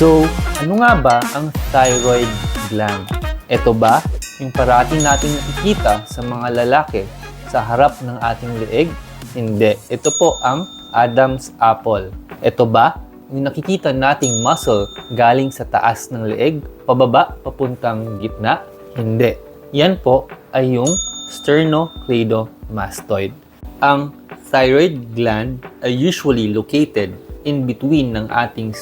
So, ano nga ba ang thyroid gland? Ito ba yung parati natin nakikita sa mga lalaki sa harap ng ating leeg? Hindi. Ito po ang Adam's apple. Ito ba yung nakikita nating muscle galing sa taas ng leeg, pababa, papuntang gitna? Hindi. Yan po ay yung sternocleidomastoid. Ang thyroid gland ay usually located in between ng ating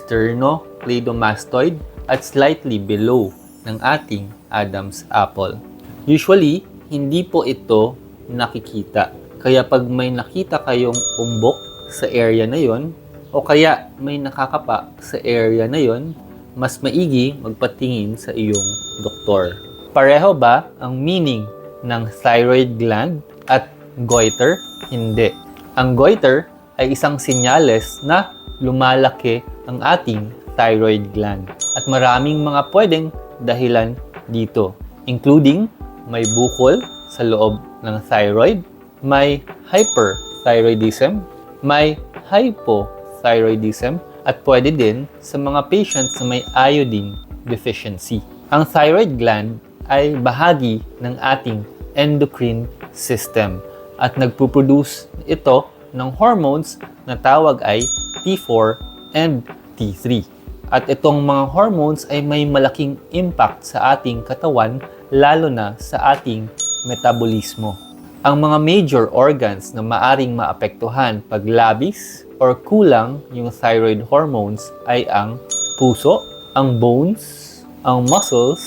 sternocleidomastoid at slightly below ng ating Adam's apple. Usually, hindi po ito nakikita. Kaya pag may nakita kayong umbok sa area na yon o kaya may nakakapa sa area na yon, mas maigi magpatingin sa iyong doktor. Pareho ba ang meaning ng thyroid gland at goiter? Hindi. Ang goiter ay isang sinyales na lumalaki ang ating thyroid gland. At maraming mga pwedeng dahilan dito, including may bukol sa loob ng thyroid, may hyperthyroidism, may hypothyroidism, at pwede din sa mga patients na may iodine deficiency. Ang thyroid gland ay bahagi ng ating endocrine system at nagpuproduce ito ng hormones na tawag ay T4 and T3. At itong mga hormones ay may malaking impact sa ating katawan lalo na sa ating metabolismo. Ang mga major organs na maaring maapektuhan pag labis or kulang yung thyroid hormones ay ang puso, ang bones, ang muscles,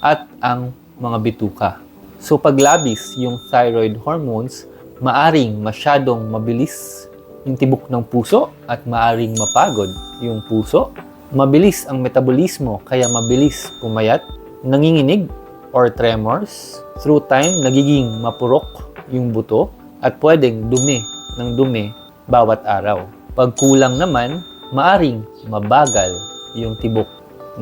at ang mga bituka. So pag labis yung thyroid hormones, maaring masyadong mabilis yung tibok ng puso at maaring mapagod yung puso. Mabilis ang metabolismo kaya mabilis pumayat, nanginginig or tremors. Through time, nagiging mapurok yung buto at pwedeng dumi ng dumi bawat araw. Pag kulang naman, maaring mabagal yung tibok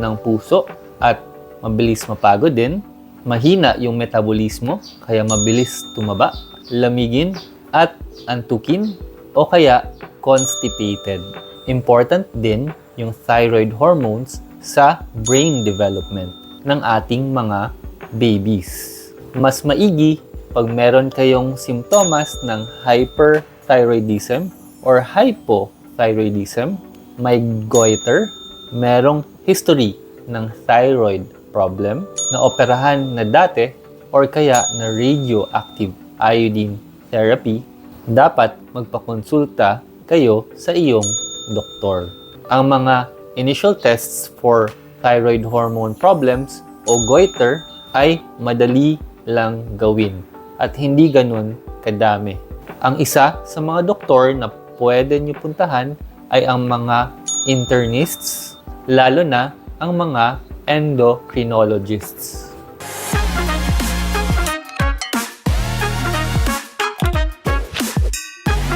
ng puso at mabilis mapagod din. Mahina yung metabolismo kaya mabilis tumaba, lamigin at antukin o kaya constipated. Important din yung thyroid hormones sa brain development ng ating mga babies. Mas maigi pag meron kayong simptomas ng hyperthyroidism or hypothyroidism, may goiter, merong history ng thyroid problem na operahan na dati or kaya na radioactive iodine therapy, dapat magpakonsulta kayo sa iyong doktor. Ang mga initial tests for thyroid hormone problems o goiter ay madali lang gawin at hindi ganun kadami. Ang isa sa mga doktor na pwede niyo puntahan ay ang mga internists, lalo na ang mga endocrinologists.